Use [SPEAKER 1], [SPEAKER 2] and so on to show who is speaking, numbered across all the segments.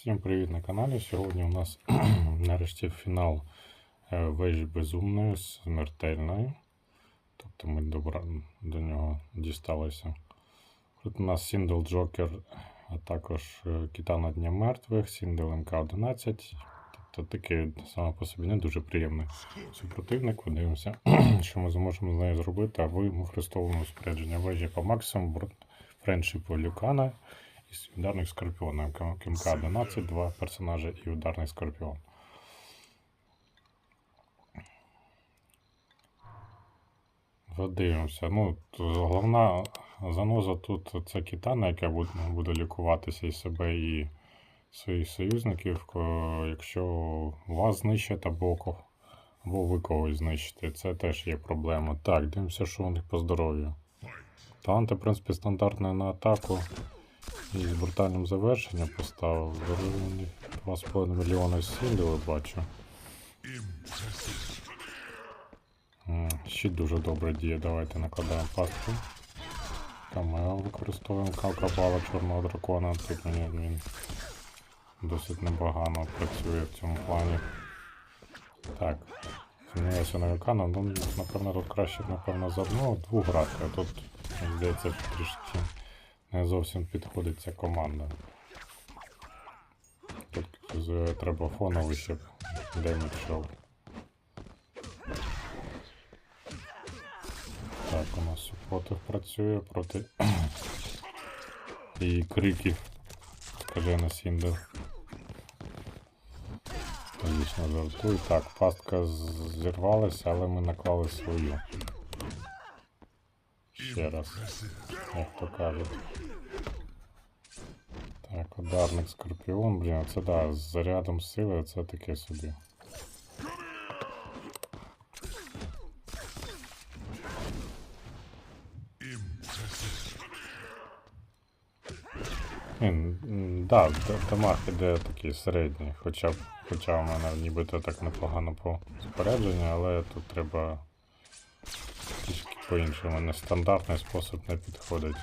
[SPEAKER 1] Всім привіт на каналі. Сьогодні у нас нарешті фінал е, вежі безумної смертельної. Тобто ми добра... до нього дісталися. Тут у нас Сіндл Джокер, а також е, Кітана Дня Мертвих, Сіндл МК-11. Тобто такий саме по собі не дуже приємний супротивник. Подивимося, що ми зможемо з нею зробити. А ви використовуємо спорядження вежі по максимуму, френдшипу Люкана і ударних скорпіонів. Кімка 11, два персонажі і ударний скорпіон. Подивимося. Ну, головна заноза тут це кітана, яка буде, буде лікуватися і себе, і своїх союзників, якщо вас знищать або, або ви когось знищите. Це теж є проблема. Так, дивимося, що у них по здоров'ю. Таланти, в принципі, стандартні на атаку. І з брутальним завершенням поставив. Здоров'я 2,5 мільйони сілів, бачу. Щит дуже добре діє. Давайте накладаємо пастку. Камео використовуємо кабала чорного дракона. Тут мені він досить непогано працює в цьому плані. Так. Змінилося на Вікана, ну напевно тут краще, напевно, за одного двох грати, а тут, здається, трішки не зовсім підходить ця команда. Тут треба фоновий, щоб демедж йшов. Так, у нас супротив працює проти і криків. Скажи на Сіндер. Логічно жартую. Так, пастка зірвалася, але ми наклали свою. Ще раз. Як то кажуть. Ударник скорпіон, блін, це да, з зарядом сили це таке собі. М, Да, дамаг іде такий середній, хоча хоча в мене нібито так непогано по спорядженню, але тут треба трішки по-іншому. Нестандартний спосіб не підходить.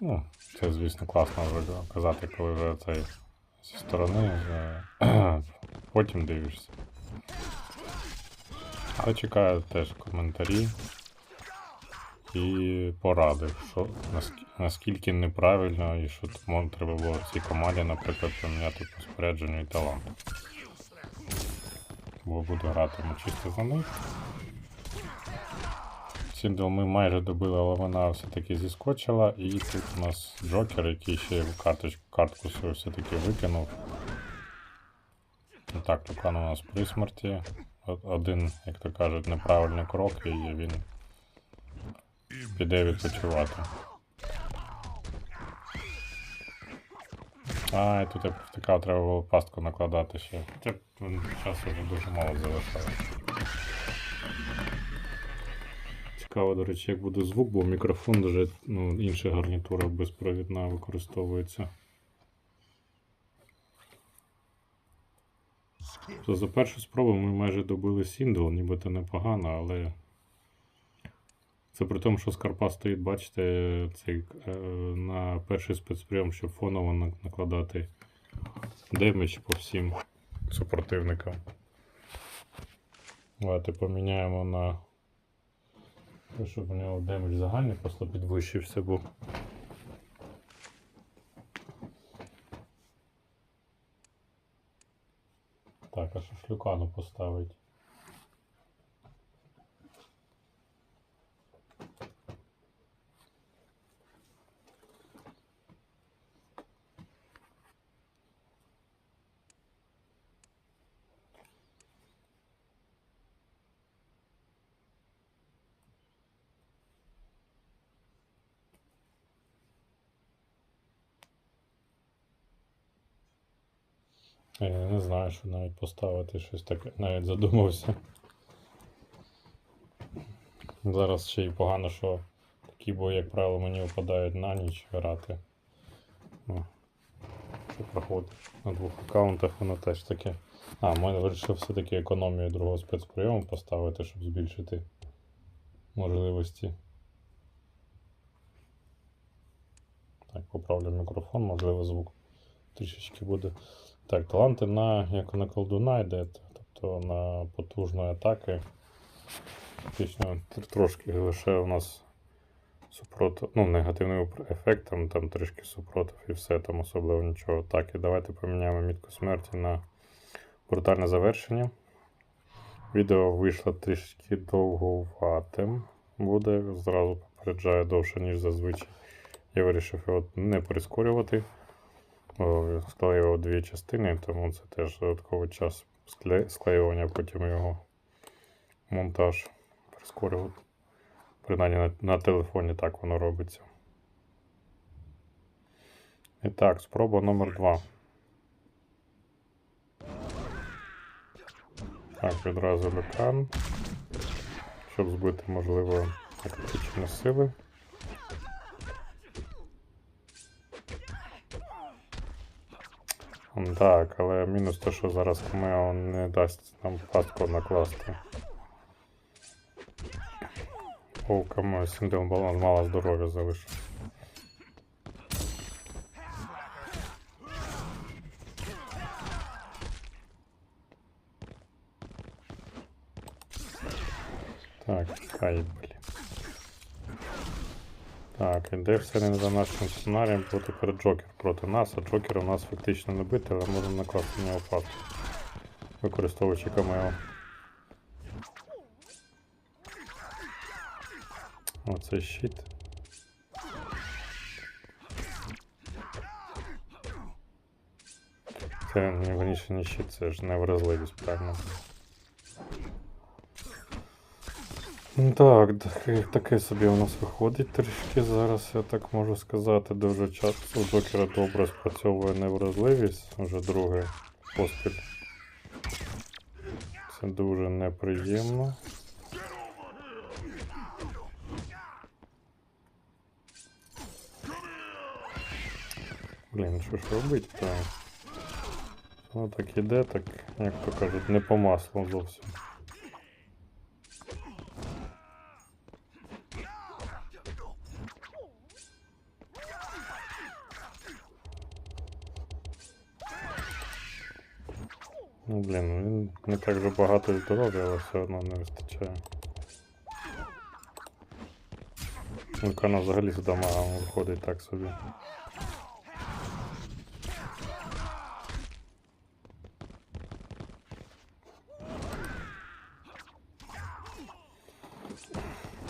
[SPEAKER 1] Ну, це, звісно, класно вже казати, коли вже цей зі сторони, е, потім дивишся. Але чекаю теж коментарі і поради, що наск- наскільки неправильно і що мон треба було в цій команді, наприклад, поміняти по спорядженню і талант. Бо буду грати чисто за них. Сіндл ми майже добили, але вона все-таки зіскочила. І тут у нас Джокер, який ще карточку, картку свою все-таки викинув. Ну Так, Лукан у нас при смерті. Один, як то кажуть, неправильний крок, і він піде відпочивати. А, і тут я провтикав, треба було пастку накладати ще. М, часу вже дуже мало залишилось. Цікаво, до речі, як буде звук, бо мікрофон дуже ну, інші гарнітури безпровідна використовується. То за першу спробу ми майже добили Сіндл, нібито непогано, але це при тому, що Скарпа стоїть, бачите, цей, е, на перший спецприйом, щоб фоново накладати демедж по всім супротивникам. Давайте поміняємо на те, щоб у нього демедж загальний просто підвищився був. Так, а шлюкану поставить? Я не знаю, що навіть поставити щось таке, навіть задумався. Зараз ще й погано, що такі бої, як правило, мені випадають на ніч грати. Ну, що проходить на двох аккаунтах, воно теж таке. А, ми вирішив все-таки економію другого спецприйому поставити, щоб збільшити можливості. Так, поправлю мікрофон, можливо, звук трішечки буде. Так, таланти на, як на колдуна йде, тобто на потужної атаки. Фактично трошки лише у нас супротив, ну, негативний упр- ефект, там, трішки супротив і все, там особливо нічого. Так, і давайте поміняємо мітку смерті на брутальне завершення. Відео вийшло трішки довгуватим. Буде, зразу попереджаю довше, ніж зазвичай. Я вирішив його не прискорювати. О, Склеїв його в дві частини, тому це теж додатковий час склеювання, потім його монтаж прискорювати. Принаймні на, на телефоні так воно робиться. І так, спроба номер 2. Так, відразу люкан. Щоб збити, можливо, тактичні сили. Так, але мінус те, що зараз Камео не дасть нам пастку накласти. О, Камео Сіндел баланс мало здоров'я залишив. Так, хай, блін. Так, іде все за нашим сценарієм, бо тепер Джокер проти нас, а Джокера у нас фактично не бити, але можемо накласти на нього пастку. Використовуючи камео. Оце щит. Це не верніше не щит, це ж невразливість, правильно. Ну Так, таке, собі у нас виходить трішки зараз, я так можу сказати. Дуже часто у Джокера добре спрацьовує невразливість, вже друге поспіль. Це дуже неприємно. Блін, що ж робити так? Ну так іде, так, як то кажуть, не по маслу зовсім. Ну, блін, він не так же багато здоров'я, але все одно не вистачає. Лукана взагалі з дамагом виходить так собі.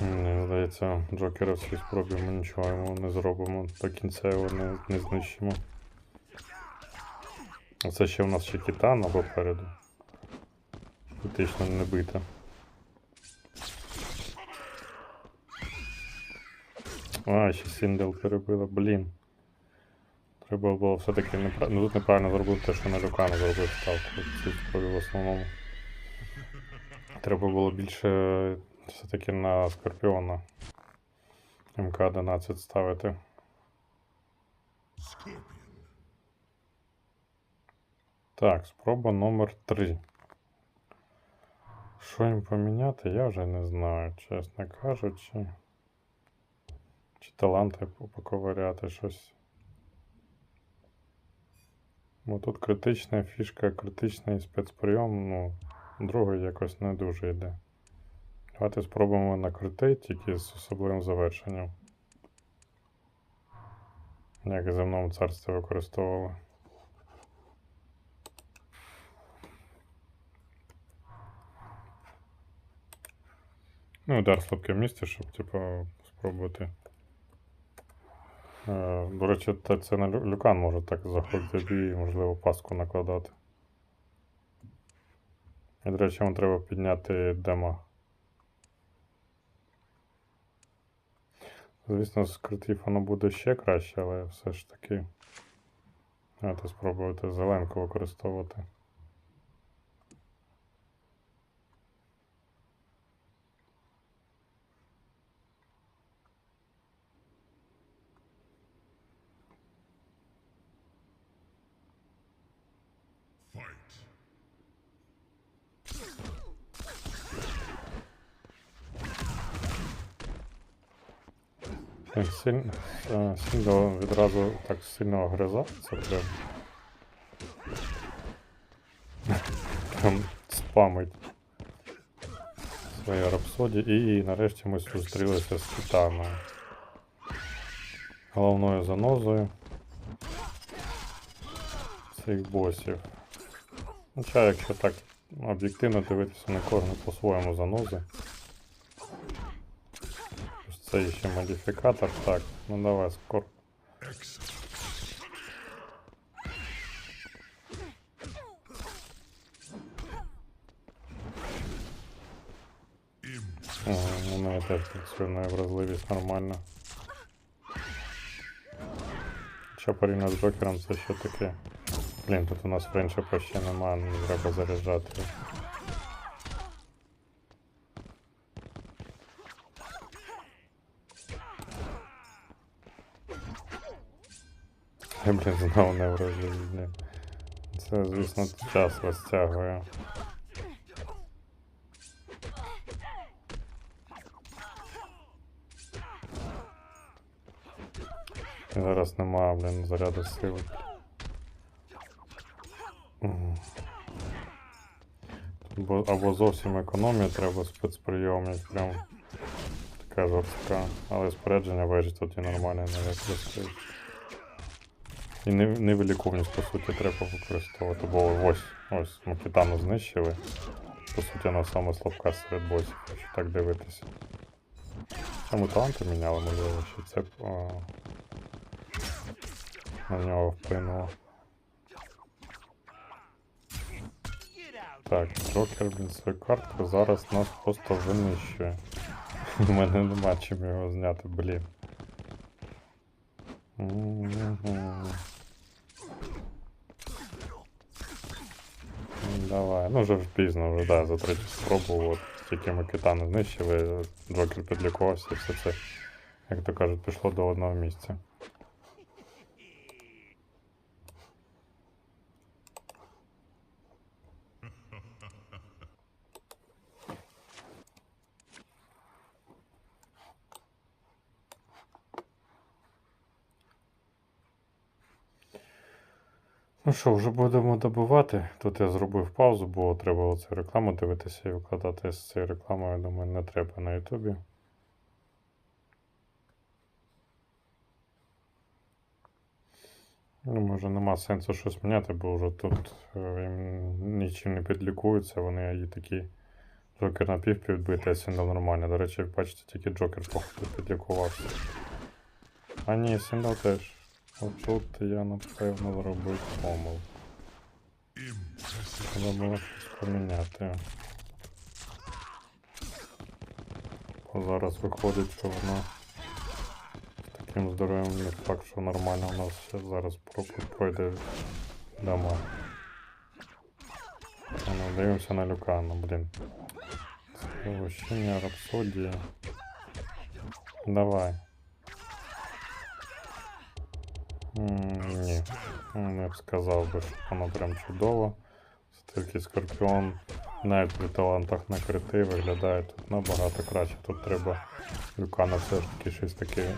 [SPEAKER 1] Мені здається, Джокера в цій спробі ми нічого йому не зробимо. До кінця його не, не знищимо. Оце ще в нас ще Кітана попереду. Фактично не бита. А, ще Сіндел перебила, блін. Треба було все-таки неправильно. Ну тут неправильно зробив те, що на Люкана зробив ставку в в основному. Треба було більше все-таки на Скорпіона МК-11 ставити. Так, спроба номер 3. Що їм поміняти, я вже не знаю, чесно кажучи. Чи таланти по- поковиряти щось. Бо тут критична фішка, критичний спецприйом, ну, другий якось не дуже йде. Давайте спробуємо на крити, тільки з особливим завершенням. Як в земному царстві використовували. Ну, удар слабке місце, щоб, типу, спробувати. Е, до речі, та- це на Лю- люкан може так заходити і, можливо, паску накладати. І, до речі, вам треба підняти демо. Звісно, з критів воно буде ще краще, але все ж таки. Давайте спробувати зеленку використовувати. Він сильно, е, сильно відразу так сильно огризається прям. Прям спамить свої рапсоді. І нарешті ми зустрілися з Титаною. Головною занозою цих босів. Хоча, якщо так об'єктивно дивитися на кожну по-своєму занозу. Це ще модифікатор. Так, ну давай скоро. Ага, у мене теж працює на вразливість нормально. Хоча порівняно з Джокером це що таке. Тут у нас френча ще немає, не треба заряджати. Я, блін, знову не вразливість. Це, звісно, час розтягує. Зараз немає, блін, заряду сили. Бо, або зовсім економія, треба спецприйомник, прям така жорстка. Але спорядження вежі тут і нормально не використовують. І не, невиліковність, по суті, треба використовувати, бо ось, ось ми китану знищили. По суті, вона саме слабка серед босів, якщо так дивитися. Чому таланти міняли, можливо, що це а, на нього вплинуло. Так, Джокер, блін, свою картку зараз нас просто винищує. У мене нема чим його зняти, блін. Мгм. Давай, ну вже пізно, вже да, за третю спробу, от тільки ми китани знищили, Джокер підлікувався, і все це, як то кажуть, пішло до одного місця. Ну що, вже будемо добувати. Тут я зробив паузу, бо треба оце рекламу дивитися і викладати з цією рекламою, я думаю, не треба на Ютубі. Ну, може, нема сенсу щось міняти, бо вже тут е, їм нічим не підлікуються, вони і такі Джокер на пів підбити, а Сіндал нормально. До речі, бачите, тільки Джокер походу підлікувався. А ні, Сіндал теж. Отут я напевно зробив помилку. Треба було щось поміняти. Бо зараз виходить, що воно з таким здоров'ям не факт, що нормально у нас ще зараз пропуск пройде дома. Ну, дивимося на Люкана, блін. Це Вощення рапсодії. Давай. Ні, не б сказав би, що воно прям чудово. Все-таки Скорпіон навіть при талантах на крити виглядає тут набагато краще. Тут треба Люкана все ж таки щось таке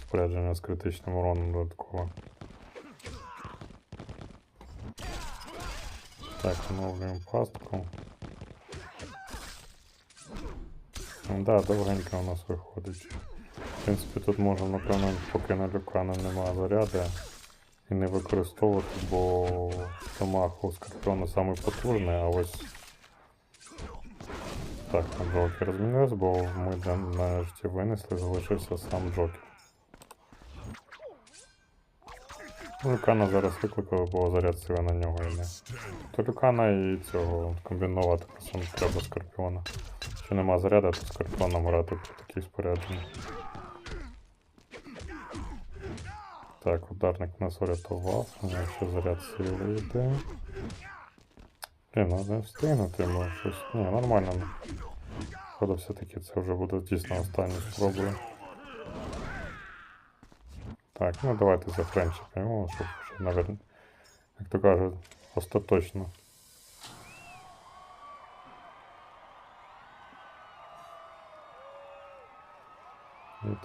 [SPEAKER 1] спорядження з критичним уроном додатково. Так, оновлюємо пастку. Ну Да, довгенько у нас виходить. В принципі, тут можна, напевно, поки на Люкана немає заряду і не використовувати, бо Тамах у Скорпіона самий потужний, а ось. Так, Джокер змінився, бо ми нарешті винесли, залишився сам Джокер. Ну, Люкана зараз викликали, бо заряд сили на нього йде. То Люкана і цього комбінувати просто не треба Скорпіона. Якщо нема заряду, то Скорпіоном грати по такій. Так, ударник нас врятував, у нього ще заряд сили йде. Блін, ну не встигнути, ну щось. Ні, нормально. Походу все-таки це вже буде дійсно останні спроби. Так, ну давайте за френчикаємо, щоб вже, наверное, як то кажуть, остаточно.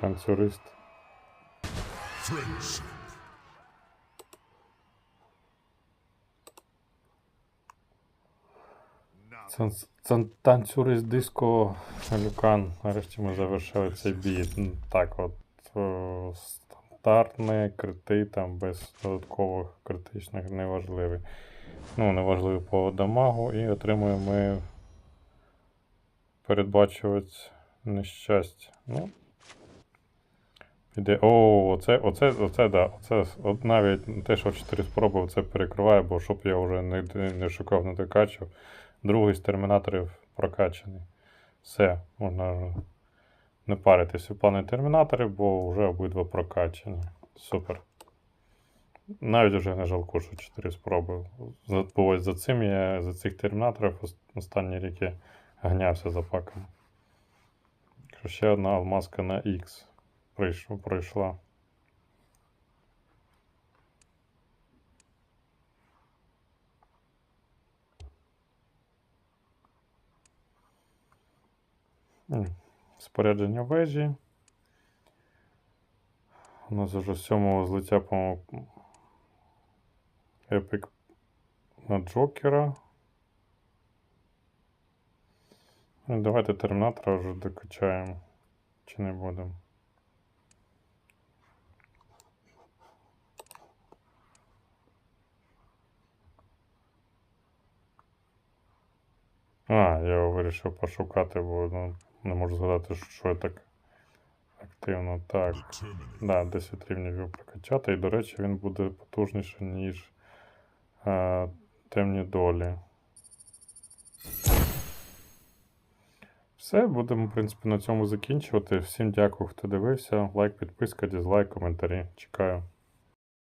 [SPEAKER 1] танцюрист.
[SPEAKER 2] Friendship.
[SPEAKER 1] Цан- цан- Танцюрист диско Люкан. Нарешті ми завершили цей бій. Так, от о, стандартний, крити там без додаткових критичних неважливий. Ну, неважливий по дамагу. І отримуємо ми передбачувач нещастя. Ну. Іде. О, оце, оце, оце, да. Оце, от навіть те, що 4 спроби, це перекриває, бо щоб я вже не, не шукав, не докачав. Другий з термінаторів прокачаний. Все, можна не паритись у плані термінаторів, бо вже обидва прокачані. Супер. Навіть вже не жалку, що 4 спроби. Бо за цим я за цих термінаторів останні ріки ганявся за паком. Що Ще одна алмазка на X. пройшла. Спорядження вежі. У нас вже сьомого злиття, по-моєму, епік на Джокера. Ну, давайте термінатора вже докачаємо. Чи не будемо? А, я вирішив пошукати, бо ну, не можу згадати, що я так активно. Так. Да, 10 рівнів його прокачати. І, до речі, він буде потужніший, ніж е, темні долі. Все, будемо, в принципі, на цьому закінчувати. Всім дякую, хто дивився. Лайк, підписка, дізлайк, коментарі. Чекаю.